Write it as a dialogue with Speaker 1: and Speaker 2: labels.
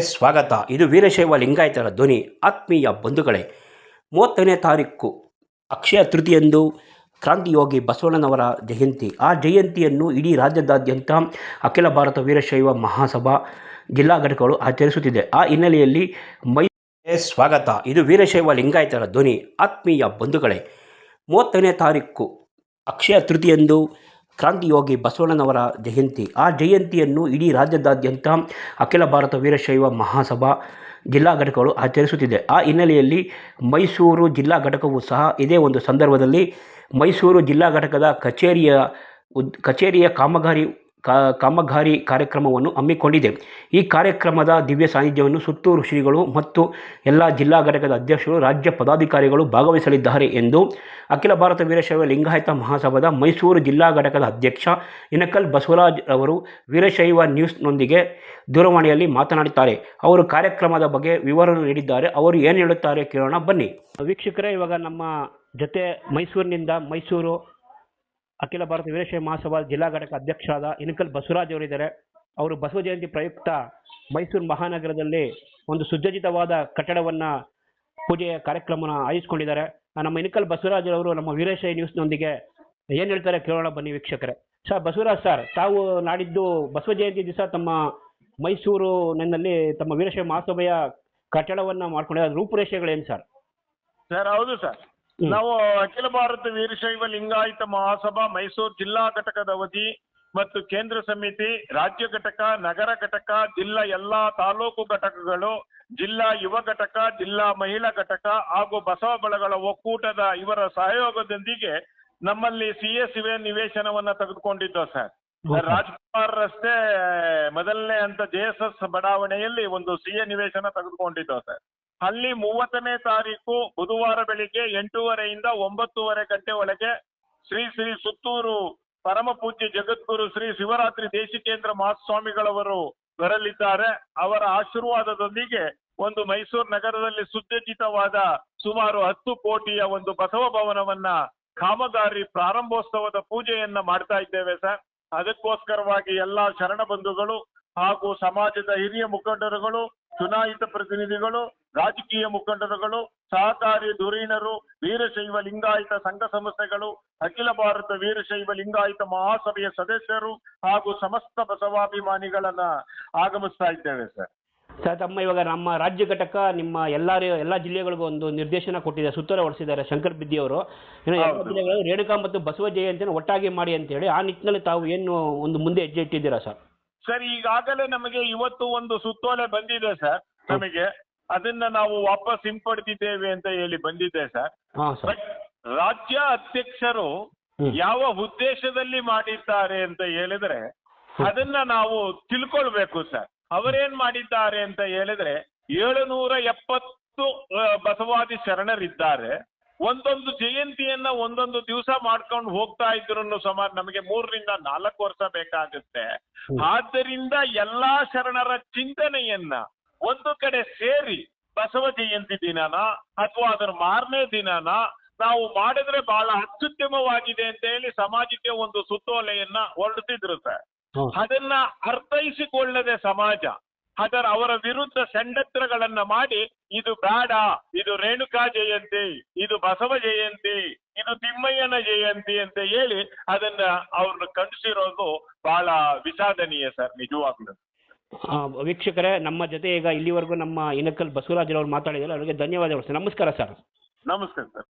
Speaker 1: ಸ್ವಾಗತ. ಇದು ವೀರಶೈವ ಲಿಂಗಾಯತರ ಧ್ವನಿ. ಆತ್ಮೀಯ ಬಂಧುಗಳೇ, ಮೂವತ್ತನೇ ತಾರೀಕು, ಅಕ್ಷಯ ತೃತೀಯಂದು ಕ್ರಾಂತಿಯೋಗಿ ಬಸವಣ್ಣನವರ ಜಯಂತಿ. ಆ ಜಯಂತಿಯನ್ನು ಇಡೀ ರಾಜ್ಯದಾದ್ಯಂತ ಅಖಿಲ ಭಾರತ ವೀರಶೈವ ಮಹಾಸಭಾ ಜಿಲ್ಲಾ ಘಟಕಗಳು ಆಚರಿಸುತ್ತಿದೆ. ಆ ಹಿನ್ನೆಲೆಯಲ್ಲಿ ಮೈ ಸ್ವಾಗತ. ಇದು ವೀರಶೈವ ಲಿಂಗಾಯತರ ಧ್ವನಿ. ಆತ್ಮೀಯ ಬಂಧುಗಳೇ, ಮೂವತ್ತನೇ ತಾರೀಕು, ಅಕ್ಷಯ ತೃತೀಯಂದು ಕ್ರಾಂತಿಯೋಗಿ ಬಸವಣ್ಣನವರ ಜಯಂತಿ. ಆ ಜಯಂತಿಯನ್ನು ಇಡೀ ರಾಜ್ಯದಾದ್ಯಂತ ಅಖಿಲ ಭಾರತ ವೀರಶೈವ ಮಹಾಸಭಾ ಜಿಲ್ಲಾ ಘಟಕಗಳು ಆಚರಿಸುತ್ತಿದೆ. ಆ ಹಿನ್ನೆಲೆಯಲ್ಲಿ ಮೈಸೂರು ಜಿಲ್ಲಾ ಘಟಕವು ಸಹ ಇದೇ ಒಂದು ಸಂದರ್ಭದಲ್ಲಿ ಮೈಸೂರು ಜಿಲ್ಲಾ ಘಟಕದ ಕಚೇರಿಯ ಉದ್, ಕಚೇರಿಯ ಕಾಮಗಾರಿ ಕಾಮಗಾರಿ ಕಾರ್ಯಕ್ರಮವನ್ನು ಹಮ್ಮಿಕೊಂಡಿದೆ. ಈ ಕಾರ್ಯಕ್ರಮದ ದಿವ್ಯ ಸಾನ್ನಿಧ್ಯವನ್ನು ಸುತ್ತೂರು ಶ್ರೀಗಳು ಮತ್ತು ಎಲ್ಲ ಜಿಲ್ಲಾ ಘಟಕದ ಅಧ್ಯಕ್ಷರು, ರಾಜ್ಯ ಪದಾಧಿಕಾರಿಗಳು ಭಾಗವಹಿಸಲಿದ್ದಾರೆ ಎಂದು ಅಖಿಲ ಭಾರತ ವೀರಶೈವ ಲಿಂಗಾಯತ ಮಹಾಸಭಾದ ಮೈಸೂರು ಜಿಲ್ಲಾ ಘಟಕದ ಅಧ್ಯಕ್ಷ ಇನಕಲ್ ಬಸವರಾಜ್ ಅವರು ವೀರಶೈವ ನ್ಯೂಸ್ನೊಂದಿಗೆ ದೂರವಾಣಿಯಲ್ಲಿ ಮಾತನಾಡುತ್ತಾರೆ ಅವರು ಕಾರ್ಯಕ್ರಮದ ಬಗ್ಗೆ ವಿವರಣೆ ನೀಡಿದ್ದಾರೆ. ಅವರು ಏನು ಹೇಳುತ್ತಾರೆ ಕೇಳೋಣ ಬನ್ನಿ. ವೀಕ್ಷಕರೇ, ಇವಾಗ ನಮ್ಮ ಜೊತೆ ಮೈಸೂರಿನಿಂದ ಮೈಸೂರು ಅಖಿಲ ಭಾರತ ವೀರಶೈವ ಮಹಾಸಭಾ ಜಿಲ್ಲಾ ಘಟಕ ಅಧ್ಯಕ್ಷರಾದ ಇನಕಲ್ ಬಸವರಾಜ್ ಅವರಿದ್ದಾರೆ. ಅವರು ಬಸವ ಜಯಂತಿ ಪ್ರಯುಕ್ತ ಮೈಸೂರು ಮಹಾನಗರದಲ್ಲಿ ಒಂದು ಸುಸಜ್ಜಿತವಾದ ಕಟ್ಟಡವನ್ನ ಪೂಜೆಯ ಕಾರ್ಯಕ್ರಮನ ಆಯೋಜಿಸಿಕೊಂಡಿದ್ದಾರೆ. ನಮ್ಮ ಇನಕಲ್ ಬಸವರಾಜ್ ಅವರು ನಮ್ಮ ವೀರಶೈವ ನ್ಯೂಸ್ನೊಂದಿಗೆ ಏನು ಹೇಳ್ತಾರೆ ಕೇಳೋಣ ಬನ್ನಿ ವೀಕ್ಷಕರೇ. ಸರ್ ಬಸವರಾಜ್ ಸರ್, ತಾವು ನಾಡಿದ್ದು ಬಸವ ಜಯಂತಿ ದಿವಸ ತಮ್ಮ ಮೈಸೂರು ಮೈಸೂರಿನಲ್ಲಿ ತಮ್ಮ ವೀರಶೈವ ಮಹಾಸಭೆಯ ಕಟ್ಟಡವನ್ನ ಮಾಡ್ಕೊಂಡಿದ್ದಾರೆ. ರೂಪುರೇಷೆಗಳೇನು ಸರ್?
Speaker 2: ಸರ್, ಹೌದು ಸರ್. ನಾವು ಅಖಿಲ ಭಾರತ ವೀರಶೈವ ಲಿಂಗಾಯತ ಮಹಾಸಭಾ ಮೈಸೂರು ಜಿಲ್ಲಾ ಘಟಕದ ಅವಧಿ ಮತ್ತು ಕೇಂದ್ರ ಸಮಿತಿ ರಾಜ್ಯ ಘಟಕ ನಗರ ಘಟಕ ಜಿಲ್ಲಾ ಎಲ್ಲಾ ತಾಲೂಕು ಘಟಕಗಳು ಜಿಲ್ಲಾ ಯುವ ಘಟಕ ಜಿಲ್ಲಾ ಮಹಿಳಾ ಘಟಕ ಹಾಗೂ ಬಸವ ಬಳಗಳ ಒಕ್ಕೂಟದ ಇವರ ಸಹಯೋಗದೊಂದಿಗೆ ನಮ್ಮಲ್ಲಿ ಸಿ ಎಸ್ ನಿವೇಶನವನ್ನ ತೆಗೆದುಕೊಂಡಿದ್ದೋ ಸರ್. ರಾಜ್ಕುಮಾರ್ ರಸ್ತೆ ಮೊದಲನೇ ಹಂತ ಜೆ ಎಸ್ ಎಸ್ ಬಡಾವಣೆಯಲ್ಲಿ ಒಂದು ಸಿ ಎ ನಿವೇಶನ ತೆಗೆದುಕೊಂಡಿದ್ದೋ ಸರ್. ಅಲ್ಲಿ ಮೂವತ್ತನೇ ತಾರೀಕು ಬುಧವಾರ ಬೆಳಿಗ್ಗೆ ಎಂಟೂವರೆಯಿಂದ ಒಂಬತ್ತೂವರೆ ಗಂಟೆ ಒಳಗೆ ಶ್ರೀ ಶ್ರೀ ಸುತ್ತೂರು ಪರಮ ಪೂಜ್ಯ ಜಗದ್ಗುರು ಶ್ರೀ ಶಿವರಾತ್ರಿ ದೇಶಿಕೇಂದ್ರ ಮಹಾಸ್ವಾಮಿಗಳವರು ಬರಲಿದ್ದಾರೆ. ಅವರ ಆಶೀರ್ವಾದದೊಂದಿಗೆ ಒಂದು ಮೈಸೂರು ನಗರದಲ್ಲಿ ಸುಸಜ್ಜಿತವಾದ ಸುಮಾರು ಹತ್ತು ಕೋಟಿಯ ಒಂದು ಬಸವ ಭವನವನ್ನ ಕಾಮಗಾರಿ ಪ್ರಾರಂಭೋತ್ಸವದ ಪೂಜೆಯನ್ನ ಮಾಡ್ತಾ ಇದ್ದೇವೆ ಸರ್. ಅದಕ್ಕೋಸ್ಕರವಾಗಿ ಎಲ್ಲಾ ಶರಣ ಬಂಧುಗಳು ಹಾಗೂ ಸಮಾಜದ ಹಿರಿಯ ಮುಖಂಡರುಗಳು ಚುನಾಯಿತ ಪ್ರತಿನಿಧಿಗಳು ರಾಜಕೀಯ ಮುಖಂಡರುಗಳು ಸಹಕಾರಿ ಧುರೀಣರು ವೀರಶೈವ ಲಿಂಗಾಯಿತ ಸಂಘ ಸಂಸ್ಥೆಗಳು ಅಖಿಲ ಭಾರತ ವೀರಶೈವ ಲಿಂಗಾಯಿತ ಮಹಾಸಭೆಯ ಸದಸ್ಯರು ಹಾಗೂ ಸಮಸ್ತ ಬಸವಾಭಿಮಾನಿಗಳನ್ನ ಆಗಮಿಸ್ತಾ ಇದ್ದೇವೆ ಸರ್.
Speaker 1: ಸರ್ ತಮ್ಮ ಇವಾಗ ನಮ್ಮ ರಾಜ್ಯ ಘಟಕ ನಿಮ್ಮ ಎಲ್ಲ ಎಲ್ಲ ಜಿಲ್ಲೆಗಳಿಗೂ ಒಂದು ನಿರ್ದೇಶನ ಕೊಟ್ಟಿದೆ ಸುತ್ತರ ಹೊಡೆಸಿದ್ದಾರೆ ಶಂಕರ್ ಬಿದ್ದಿ ಅವರು. ರೇಣುಕಾ ಮತ್ತು ಬಸವ ಜಯಂತಿಯನ್ನು ಒಟ್ಟಾಗಿ ಮಾಡಿ ಅಂತ ಹೇಳಿ ಆ ನಿಟ್ಟಿನಲ್ಲಿ ತಾವು ಏನು ಒಂದು ಮುಂದೆ ಹೆಜ್ಜೆ ಇಟ್ಟಿದ್ದೀರಾ ಸರ್?
Speaker 2: ಸರ್ ಈಗಾಗಲೇ ನಮಗೆ ಇವತ್ತು ಒಂದು ಸುತ್ತೋಲೆ ಬಂದಿದೆ ಸರ್ ನಮಗೆ. ಅದನ್ನ ನಾವು ವಾಪಸ್ ಹಿಂಪಡೆದಿದ್ದೇವೆ ಅಂತ ಹೇಳಿ ಬಂದಿದೆ ಸರ್.
Speaker 1: ಹಾಂ ಸರ್.
Speaker 2: ಬಟ್ ರಾಜ್ಯ ಅಧ್ಯಕ್ಷರು ಯಾವ ಉದ್ದೇಶದಲ್ಲಿ ಮಾಡಿದ್ದಾರೆ ಅಂತ ಹೇಳಿದ್ರೆ ಅದನ್ನ ನಾವು ತಿಳ್ಕೊಳ್ಬೇಕು ಸರ್. ಅವರೇನ್ ಮಾಡಿದ್ದಾರೆ ಅಂತ ಹೇಳಿದ್ರೆ ಏಳುನೂರ ಎಪ್ಪತ್ತು ಆ, ಬಸವಾದಿ ಶರಣರಿದ್ದಾರೆ. ಒಂದೊಂದು ಜಯಂತಿಯನ್ನ ಒಂದೊಂದು ದಿವಸ ಮಾಡ್ಕೊಂಡು ಹೋಗ್ತಾ ಇದ್ರು ಸುಮಾರು ನಮಗೆ ಮೂರರಿಂದ ನಾಲ್ಕು ವರ್ಷ ಬೇಕಾಗುತ್ತೆ. ಆದ್ದರಿಂದ ಎಲ್ಲಾ ಶರಣರ ಚಿಂತನೆಯನ್ನ ಒಂದು ಕಡೆ ಸೇರಿ ಬಸವ ಜಯಂತಿ ದಿನನ ಅಥವಾ ಅದರ ಮಾರನೇ ದಿನನ ನಾವು ಮಾಡಿದ್ರೆ ಬಹಳ ಅತ್ಯುತ್ತಮವಾಗಿದೆ ಅಂತ ಹೇಳಿ ಸಮಾಜಕ್ಕೆ ಒಂದು ಸುತ್ತೋಲೆಯನ್ನ ಹೊರಡಿಸಿದ್ರು ಸರ್. ಅದನ್ನ ಅರ್ಥೈಸಿಕೊಳ್ಳದೆ ಸಮಾಜ ಅದರ ಅವರ ವಿರುದ್ಧ ಷಂಡತ್ರಗಳನ್ನ ಮಾಡಿ ಇದು ಬೇಡ ಇದು ರೇಣುಕಾ ಜಯಂತಿ ಇದು ಬಸವ ಜಯಂತಿ ಇದು ತಿಮ್ಮಯ್ಯನ ಜಯಂತಿ ಅಂತ ಹೇಳಿ ಅದನ್ನ ಅವ್ರನ್ನ ಕಂಡಿಸಿರೋದು ಬಹಳ ವಿಷಾದನೀಯ ಸರ್ ನಿಜವಾಗ್ಲೂ.
Speaker 1: ಆ, ವೀಕ್ಷಕರೇ ನಮ್ಮ ಜೊತೆ ಈಗ ಇಲ್ಲಿವರೆಗೂ ನಮ್ಮ ಇನಕಲ್ ಬಸವರಾಜ್ ಅವರು ಮಾತಾಡಿದ್ರು ಅವರಿಗೆ ಧನ್ಯವಾದಗಳು ಸರ್. ನಮಸ್ಕಾರ ಸರ್.
Speaker 2: ನಮಸ್ಕಾರ ಸರ್.